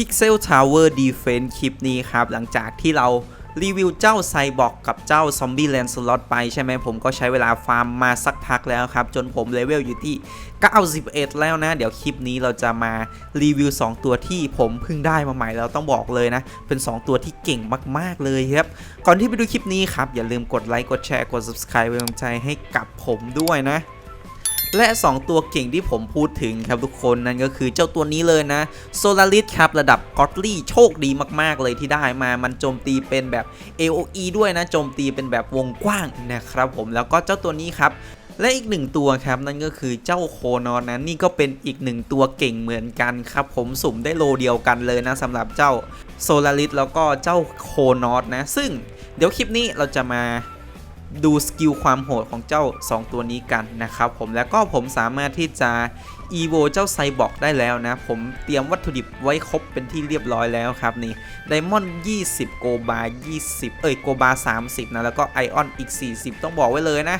Pixel Tower Defense คลิปนี้ครับ หลังจากที่เรารีวิวเจ้าไซบอร์กกับเจ้าซอมบี้แลนสล็อตไปใช่ไหมผมก็ใช้เวลาฟาร์มมาสักพักแล้วครับ จนผมเลเวลอยู่ที่ 91 แล้วนะ เดี๋ยวคลิปนี้เราจะมารีวิว 2 ตัวที่ผมเพิ่งได้มาใหม่แล้วต้องบอกเลยนะ เป็น 2 ตัวที่เก่งมาก ๆ เลยครับ ก่อนที่ไปดูคลิปนี้ครับ อย่าลืมกดไลค์กดแชร์กด subscribe เป็นกำลังใจให้กับผมด้วยนะ และ 2 ตัวเก่งที่ผมพูดถึงครับทุกคนนั่นก็คือเจ้าตัวนี้เลยนะโซลาริสครับระดับกอตลี่โชคดีมากๆเลยที่ได้มามันโจมตีเป็นแบบ AOE ด้วยนะโจมตีเป็นแบบวงกว้างนะครับผมแล้วก็เจ้าตัวนี้ครับและอีกหนึ่งตัวครับนั่นก็คือเจ้าโคนอนนะนี่ก็เป็นอีกหนึ่งตัวเก่งเหมือนกันครับ ผมสุ่มได้โลเดียวกันเลยนะสำหรับเจ้าโซลาริสแล้วก็เจ้าโคนอสนะ ซึ่งเดี๋ยวคลิปนี้เราจะมา ดูสกิลความโหดของเจ้า 2 ตัวนี้กันนะครับผมแล้วก็ผมสามารถที่จะ e v o เจ้าไซบอร์กได้แล้วนะ ผมเตรียมวัตถุดิบไว้ครบเป็นที่เรียบร้อยแล้วครับนี่ไดมอนด์20 โกบา20 เอ้ยโกบา30 นะ แล้วก็ไอออนอีก 40 ต้องบอกไว้เลยนะ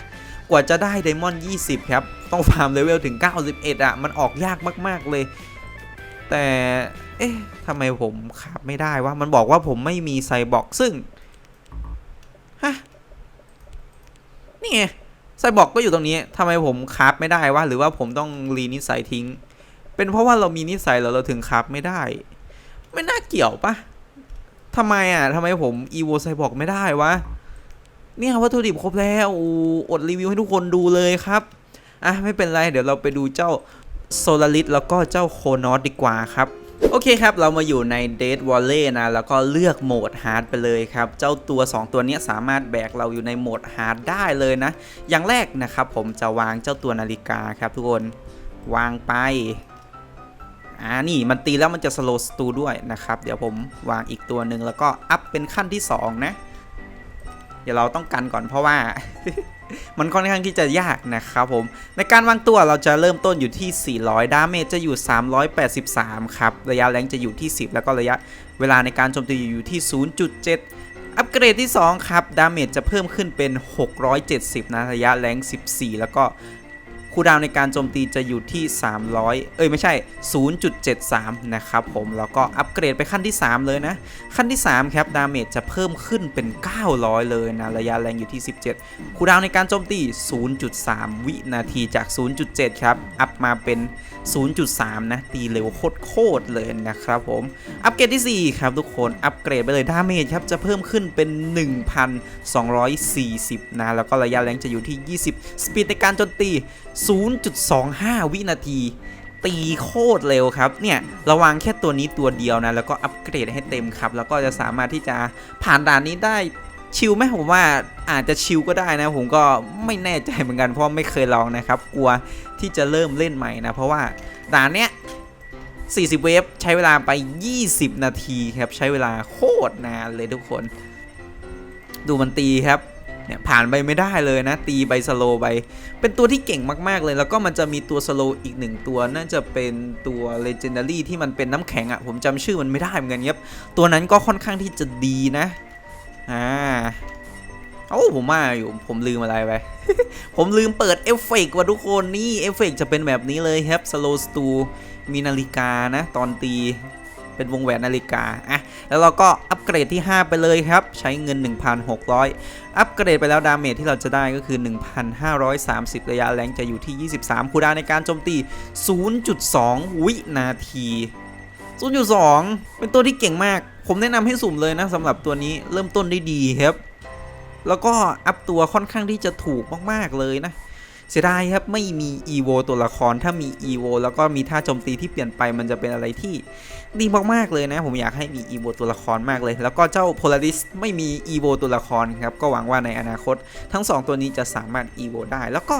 กว่าจะได้ไดมอนด์20 ครับ ต้องฟาร์มเลเวลถึง 91 อะ มันออกยากมาก ๆ เลย แต่เอ๊ะทำไมผมขับไม่ได้วะมันบอกว่าผมไม่มีไซบอร์กซึ่งฮะ นี่ไงไซบอร์กก็อยู่ตรงนี้ทำไมผมคราฟไม่ได้วะหรือว่าผมต้องรีนิสัยทิ้ง เป็นเพราะว่าเรามีนิสัยแล้วเราถึงคราฟไม่ได้ ไม่น่าเกี่ยวปะทำไมอะทำไมผมอีโวไซบอร์กไม่ได้วะเนี่ยวัตถุดิบครบแล้วออดรีวิวให้ทุกคนดูเลยครับอะไม่เป็นไร เดี๋ยวเราไปดูเจ้าโซลาริสแล้วก็เจ้าโคนอสดีกว่าครับ อเคครับ เรามาอยู่ใน Dead Valley นะ แล้วก็เลือกโหมด Hard ไปเลยครับ เจ้าตัว 2 ตัวนี้สามารถแบกเราอยู่ในโหมด Hard ได้เลยนะ อย่างแรกนะครับผมจะวางเจ้าตัวนาฬิกาครับทุกคน วางไป อ่า นี่มันตีแล้วมันจะ slow s t u ด้วยนะครับ เดี๋ยวผมวางอีกตัวหนึ่งแล้วก็อัพเป็นขั้นที่ 2 นะ เดี๋ยวเราต้องกันก่อนเพราะว่า มันค่อนข้างที่จะยากนะครับผมในการวางตัวเราจะเริ่มต้นอยู่ที่ 400 ดาเมจจะอยู่ 383 ครับ ระยะแรงจะอยู่ที่ 10 แล้วก็ระยะเวลาในการโจมตีอยู่ที่ 0.7 อัปเกรดที่ 2 ครับ ดาเมจจะเพิ่มขึ้นเป็น 670 นะ ระยะแรง 14 แล้วก็ คูลดาวน์ในการโจมตีจะอยู่ที่ 300 เอ้ยไม่ใช่ 0.73 นะครับผมแล้วก็อัปเกรดไปขั้นที่ 3 เลยนะ ขั้นที่3ครับดาเมจจะเพิ่มขึ้นเป็น 900 เลยนะ ระยะแรงอยู่ที่ 17คูลดาวน์ในการโจมตี 0.3 วินาทีจาก 0.7 ครับ อัพมาเป็น 0.3 นะ ตีเร็วโคตรเลยนะครับผม อัปเกรดที่ 4 ครับทุกคน อัปเกรดไปเลยดาเมจครับ จะเพิ่มขึ้นเป็น 1,240 นะ แล้วก็ระยะแรงจะอยู่ที่ 20 สปีดในการโจมตี 0.25 วินาทีตีโคตรเร็วครับ เนี่ยระวังแค่ตัวนี้ตัวเดียวนะ แล้วก็อัปเกรดให้เต็มครับ แล้วก็จะสามารถที่จะผ่านด่านนี้ได้ ชิลไหมผมว่าอาจจะชิลก็ได้นะ ผมก็ไม่แน่ใจเหมือนกันเพราะไม่เคยลองนะครับ กลัวที่จะเริ่มเล่นใหม่นะ เพราะว่าด่านเนี้ย 40 เวฟใช้เวลาไป 20 นาทีครับ ใช้เวลาโคตรนานเลยทุกคน ดูมันตีครับเนี่ยผ่านไปไม่ได้เลยนะ ตีไปสโลไป เป็นตัวที่เก่งมาก ๆ เลย แล้วก็มันจะมีตัวสโลอีกหนึ่งตัวน่าจะเป็นตัว Legendary ที่มันเป็นน้ำแข็งอะ่ะผมจำชื่อมันไม่ได้เหมือนกันครับตัวนั้นก็ค่อนข้างที่จะดีนะ อ่าโอ้ผมว่าอยู่ผมลืมอะไรไป ผมลืมเปิดเอฟเฟกต์ว่ะทุกคนนี่เอฟเฟกต์จะเป็นแบบนี้เลยครับ slow s t u มีนาฬิกานะ ตอนตีเป็นวงแหวนนาฬิกาอะแล้วเราก็อัปเกรดที่ 5 ไปเลยครับ ใช้เงิน 1,600 อัปเกรดไปแล้วดาเมจที่เราจะได้ก็คือ 1,530 ระยะแรงจะอยู่ที่ 23 คูดาในการโจมตี 0.2 วินาที 0.2เป็นตัวที่เก่งมาก ผมแนะนำให้สุ่มเลยนะสำหรับตัวนี้เริ่มต้นได้ดีครับ แล้วก็อัพตัวค่อนข้างที่จะถูกมากๆเลยนะ เสียดายครับไม่มี EVO ตัวละครถ้ามี EVO แล้วก็มีท่าโจมตีที่เปลี่ยนไปมันจะเป็นอะไรที่ดีมากๆเลยนะ ผมอยากให้มี EVO ตัวละครมากเลย แล้วก็เจ้า Polaris ไม่มี EVO ตัวละครครับก็หวังว่าในอนาคต ทั้ง 2 ตัวนี้จะสามารถ EVO ได้แล้วก็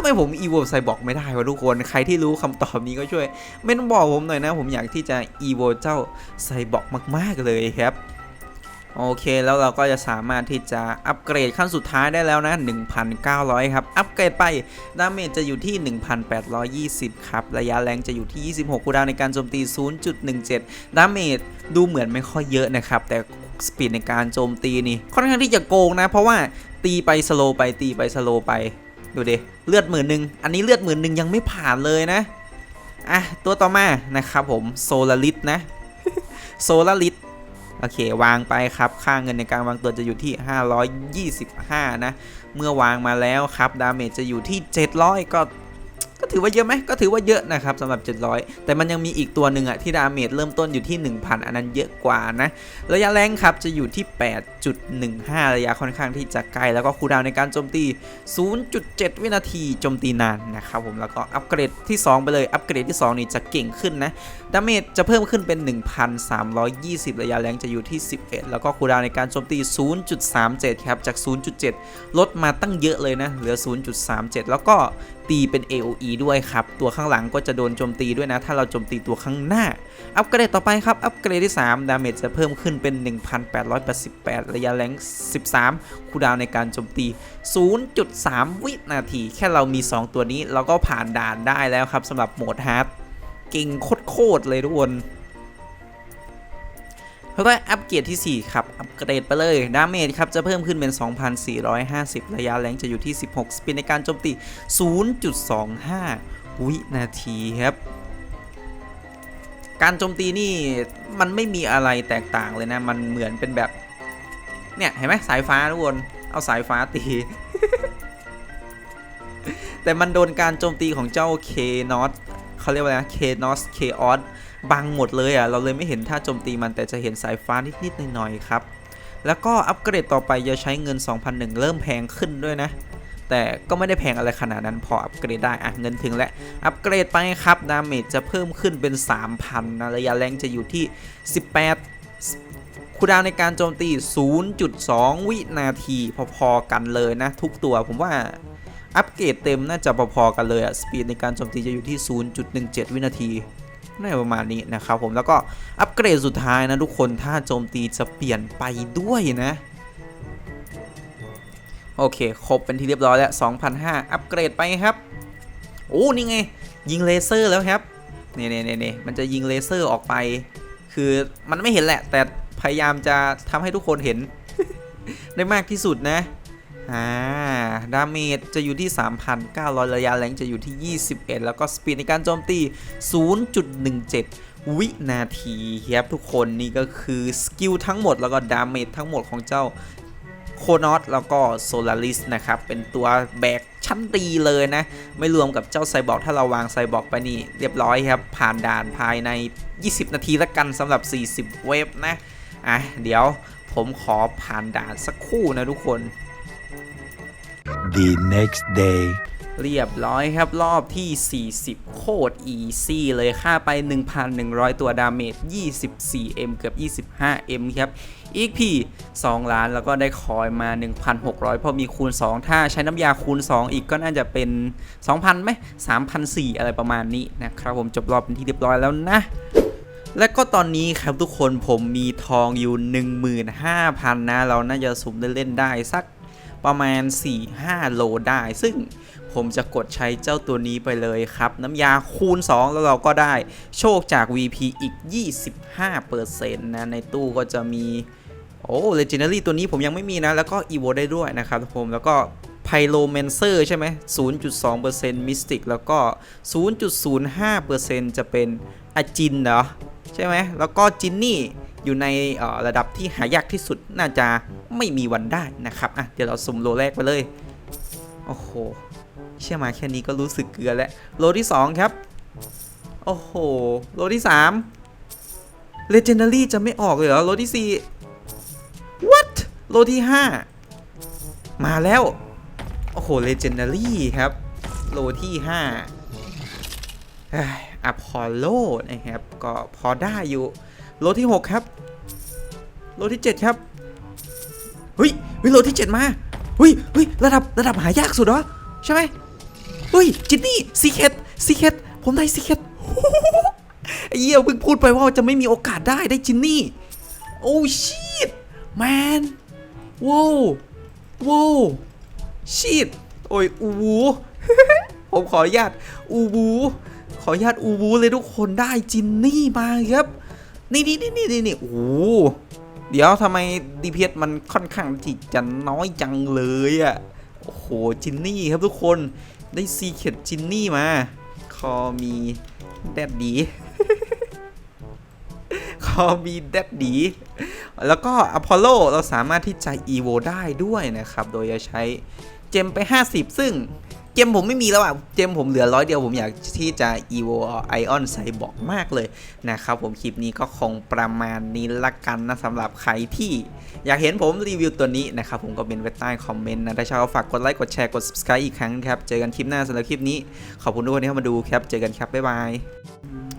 ทำไมผม EVO ไซบอร์กไม่ได้วะทุกคน ใครที่รู้คำตอบนี้ก็ช่วยเม่นบอกผมหน่อยนะ ผมอยากที่จะ EVO เจ้าไซบอร์กมาก ๆ เลยครับ โอเคแล้วเราก็จะสามารถที่จะอัปเกรดขั้นสุดท้ายได้แล้วนะ 1,900 ครับ อัปเกรดไป ดาเมจจะอยู่ที่ 1,820 ครับ ระยะแรงจะอยู่ที่ 26คูดาวในการโจมตี 0.17 ดาเมจดูเหมือนไม่ค่อยเยอะนะครับ แต่สปีดในการโจมตีนี่ค่อนข้างที่จะโกงนะ เพราะว่าตีไปสโลไปตีไปสโลไป ดูดิเลือดหมื่นหนึ่งอันนี้เลือดหมื่นหนึ่งยังไม่ผ่านเลยนะอะตัวต่อมานะครับผมโซลาริสนะโซลาริสโอเควางไปครับค่าเงินในการวางตัวจะอยู่ที่ 525 นะ เมื่อวางมาแล้วครับ ดาเมจจะอยู่ที่ 700 ก็ ก็ถือว่าเยอะไหมก็ถือว่าเยอะนะครับสำหรับ 700 แต่มันยังมีอีกตัวหนึ่งอะที่ดาเมจเริ่มต้นอยู่ที่ 1,000 อันนั้นเยอะกว่านะระยะแรงครับจะอยู่ที่ 8.15 ระยะค่อนข้างที่จะไกล แล้วก็คูดาวในการโจมตี 0.7 วินาทีโจมตีนานนะครับผมแล้วก็อัปเกรดที่ 2 ไปเลยอัปเกรดที่ 2 นี่จะเก่งขึ้นนะดาเมจจะเพิ่มขึ้นเป็น 1,320 ระยะแรงจะอยู่ที่ 11 แล้วก็คูดาวในการโจมตี 0.37 ครับจาก 0.7 ลดมาตั้งเยอะเลยนะเหลือ 0.37 แล้วก็ ตีเป็น AOE ด้วยครับ ตัวข้างหลังก็จะโดนโจมตีด้วยนะ ถ้าเราโจมตีตัวข้างหน้า อัปเกรดต่อไปครับ อัปเกรดที่ 3 ดาเมจจะเพิ่มขึ้นเป็น 1,888 ระยะแรง 13 คูดาวในการโจมตี 0.3 วินาที แค่เรามี 2 ตัวนี้เราก็ผ่านด่านได้แล้วครับสำหรับโหมดฮาร์ดเก่งโคตรเลยทุกคน แล้วก็อัปเกรดที่ 4 ครับ อัปเกรดไปเลย ดาเมจครับ จะเพิ่มขึ้นเป็น 2,450 ระยะแรงจะอยู่ที่ 16 สปินในการโจมตี 0.25 วินาทีครับ การโจมตีนี่มันไม่มีอะไรแตกต่างเลยนะ มันเหมือนเป็นแบบ เนี่ย เห็นไหมสายฟ้าทุกคน เอาสายฟ้าตี แต่มันโดนการโจมตีของเจ้า K n o t เขาเรียกว่าอะไรนะ K n o s K o s บังหมดเลยอะ เราเลยไม่เห็นท่าโจมตีมันแต่จะเห็นสายฟ้านิดๆหน่อยๆครับ แล้วก็อัปเกรดต่อไปจะใช้เงิน 2,001 เริ่มแพงขึ้นด้วยนะ แต่ก็ไม่ได้แพงอะไรขนาดนั้นพออัปเกรดได้อะเงินถึงแล้วอัปเกรดไปครับดาเมจจะเพิ่มขึ้นเป็น 3,000นะระยะแรงจะอยู่ที่ 18คูดาวในการโจมตี 0.2 วินาทีพอๆกันเลยนะ ทุกตัวผมว่า อัปเกรดเต็มน่าจะพอๆกันเลยอะสปีดในการโจมตีจะอยู่ที่ 0.17 วินาทีน่าจะประมาณนี้นะครับผมแล้วก็อัปเกรดสุดท้ายนะทุกคนถ้าโจมตีจะเปลี่ยนไปด้วยนะโอเค ครบเป็นที่เรียบร้อยแล้ว 2,500 อัปเกรดไปครับ โอ้ นี่ไง ยิงเลเซอร์แล้วครับ นี่นี่นี่มันจะยิงเลเซอร์ออกไป คือมันไม่เห็นแหละ แต่พยายามจะทำให้ทุกคนเห็น ได้มากที่สุดนะ อ่าดาเมจจะอยู่ที่ 3,900 ระยะแรงจะอยู่ที่ 21 แล้วก็สปีดในการโจมตี 0.17 วินาทีครับทุกคนนี่ก็คือสกิลทั้งหมดแล้วก็ดาเมจทั้งหมดของเจ้าโคนอสแล้วก็โซลาริสนะครับ เป็นตัวแบกชั้นตีเลยนะ ไม่รวมกับเจ้าไซบอร์กถ้าเราวางไซบอร์กไปนี่เรียบร้อยครับ ผ่านด่านภายใน 20 นาทีละกันสำหรับ 40 เวฟนะ อะ เดี๋ยวผมขอผ่านด่านสักคู่นะทุกคน the next day. เรียบร้อยครับรอบที่ 40 โคตรอีซี่เลยค่าไป 1,100 ตัวดาเมจ 24M เกือบ 25M ครับอีกพี2ล้านแล้วก็ได้คอยมา 1,600 พอมีคูณ 2 ถ้าใช้น้ำยาคูณ 2 อีกก็น่าจะเป็น 2,000ไหม3,400อะไรประมาณนี้นะครับผมจบรอบเป็นที่เรียบร้อยแล้วนะและก็ตอนนี้ครับทุกคนผมมีทองอยู่ 15,000 นะ เราน่าจะสุ่มเล่นๆได้สัก ประมาณ 4-5 โลได้ ซึ่งผมจะกดใช้เจ้าตัวนี้ไปเลยครับ น้ำยาคูณ 2 แล้วเราก็ได้โชคจาก VP อีก 25%นะในตู้ก็จะมี โอ้ Legendary ตัวนี้ผมยังไม่มีนะ แล้วก็ Evo ได้ด้วยนะครับผมแล้วก็ Pyromancer ใช่ไหม 0.2% Mystic แล้วก็ 0.05%จะเป็นอาจินเหรอ ใช่ไหม แล้วก็จินนี่ อยู่ในระดับที่หายากที่สุดน่าจะไม่มีวันได้นะครับอะเดี๋ยวเราสุ่มโลแรกไปเลย โอ้โห เชื่อมาแค่นี้ก็รู้สึกเกลือแล้วโลที่ 2 ครับ โอ้โห โลที่3 Legendary จะไม่ออกเลยเหรอ โลที่ 4 What โลที่ 5 มาแล้ว โอ้โห Legendary ครับ โลที่ 5อพอลโลนะครับ ก็พอได้อยู่ โลที่ 6 ครับ โลที่ 7 ครับเฮ้ยเฮ้ยโลที่ 7 มาเฮ้ยเฮ้ยระดับระดับหายากสุดเหรอใช่ไหมเฮ้ยจินนี่ซีเคทซีเคทผมได้ซีเคทไอ้เหี้ยเพิ่งพูดไปว่าจะไม่มีโอกาสได้ได้จินนี่โอ้ชิตแมนว้าวว้าวชิตโอ้ยอูวูผมขออนุญาตอูวูขออนุญาตอูวูเลยทุกคนได้จินนี่มาครับ นี่นี่นี่นี่นี่โอ้โหเดี๋ยวทำไมดีพีมันค่อนข้างที่จะน้อยจังเลยอะ่ะ โอ้โห จินนี่ครับทุกคนได้ซีเคดจินนี่มา คอมีแดดดี คอมีแดดดี แล้วก็อพอลโลเราสามารถที่จะ EVO ได้ด้วยนะครับ โดยจะใช้เจมไป 50 ซึ่ง จมผมไม่มีแล้วอะ เจมผมเหลือร้อยเดียวผมอยากที่จะ EVO Ion ใส่บอกมากเลยนะครับผมคลิปนี้ก็คงประมาณนี้ละกันนะสำหรับใครที่อยากเห็นผมรีวิวตัวนี้นะครับผมก็เป็นไว้ใต้คอมเมนต์นะ ถ้าชอบฝากกดไลค์กดแชร์กด subscribe อีกครั้งครับ เจอกันคลิปหน้าสำหรับคลิปนี้ ขอบคุณทุกคนที่เข้ามาดูครับ เจอกันครับ บ๊ายบาย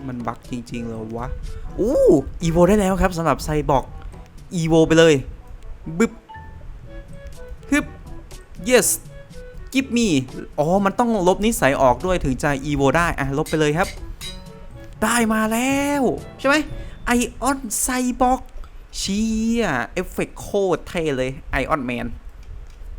มันบั๊กจริงๆเลยวะ อู้อีโวได้แล้วครับสำหรับไซบอกอีโวไปเลยบึบฮึบ yes กิฟมีอ๋อ มันต้องลบนิสัยออกด้วยถึงจะอีโวได้ อะ ลบไปเลยครับ ได้มาแล้ว ใช่ไหมไอออนไซบอกเชียเอฟเฟกโคตรเท่เลยไอออนแมน